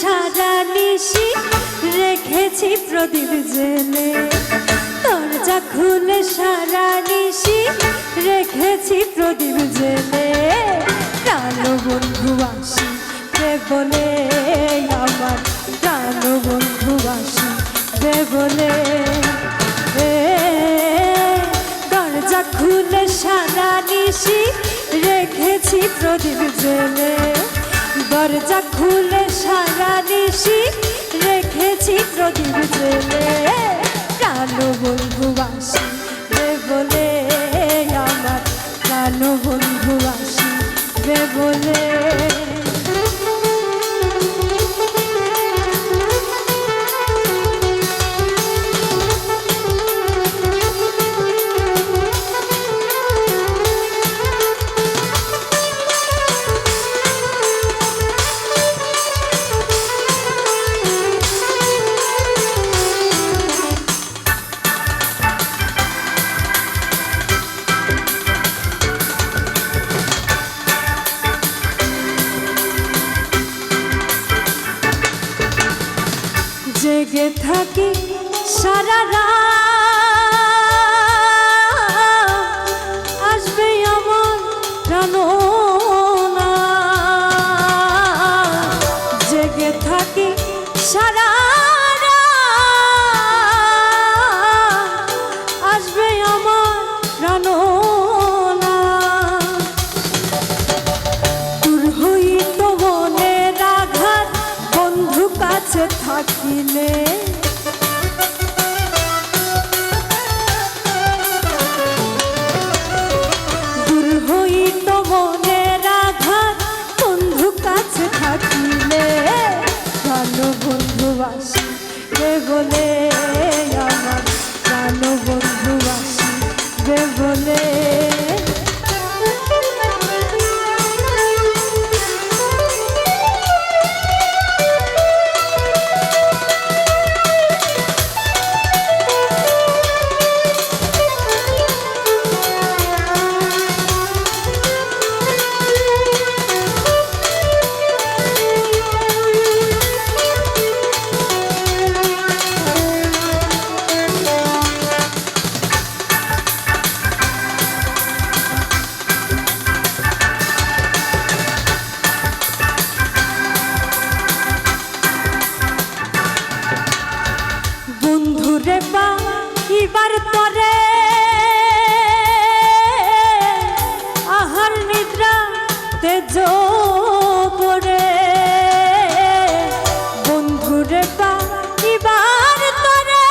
সারা নিশি রেখেছি প্রদীপ জেলে। দরজা খুলে সারা নিশি রেখেছি প্রদীপ জেলে। কালো বন্ধু আসি রে বলে আমার কালো বন্ধু আসি রে বলে। দরজা খুলে সারা নিশি রেখেছি প্রদীপ জেলে। দরজা খুলে সারা নিশি রেখেছি প্রদীপ জেলে থাকি সারা রাত। আসবে আমার প্রাণনা। জেগে থাকি সারা আসবে আমার বন্ধু কাছে থাকিলে রে তেজ করে বন্ধুরে বা এবার তরে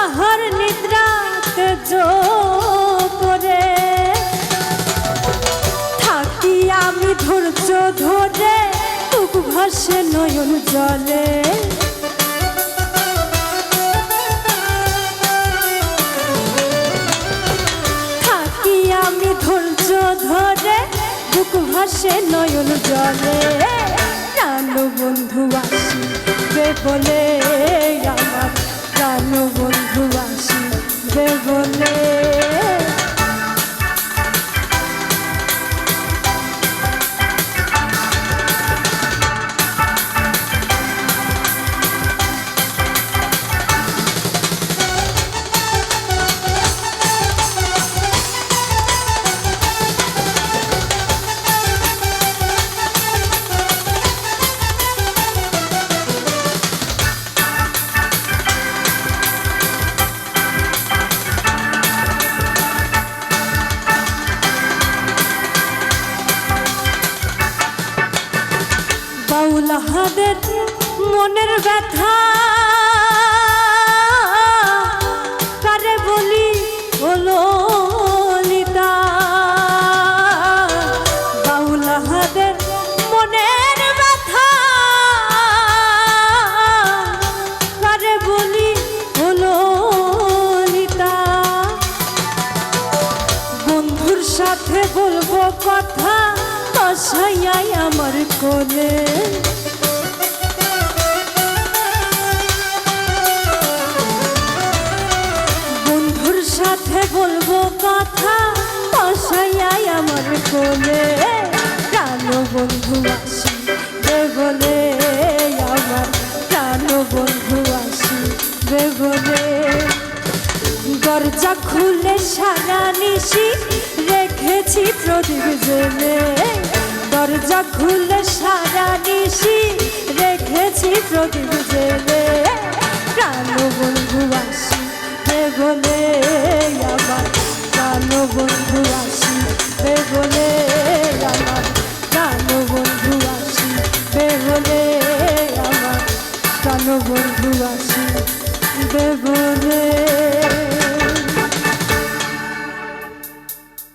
আহার নিদ্রা তেজ করে থাকি আমি ধৈর্য ধরে, বুক ভাসে নয়ন জলে। ভাসে নয়ন জলে। প্রাণ বন্ধু আসি বে বলে আমার। প্রাণ বন্ধু আসি বে বলে বাউলাহাদের মনের ব্যথা। কারে বলি হলো সাথে বলব কথা বসাইয়াই আমার কোলে। সাথে বলব কথা, বসাইয়াই আমার কোলে। প্রাণ বন্ধু আসিবে বলে, আমার প্রাণ বন্ধু আসিবে বলে। দরজা খুলে সারা নিশি রেখেছি প্রদীপ জেলে দরজা খুলে সারা নিশি রেখেছি প্রদীপ জেলে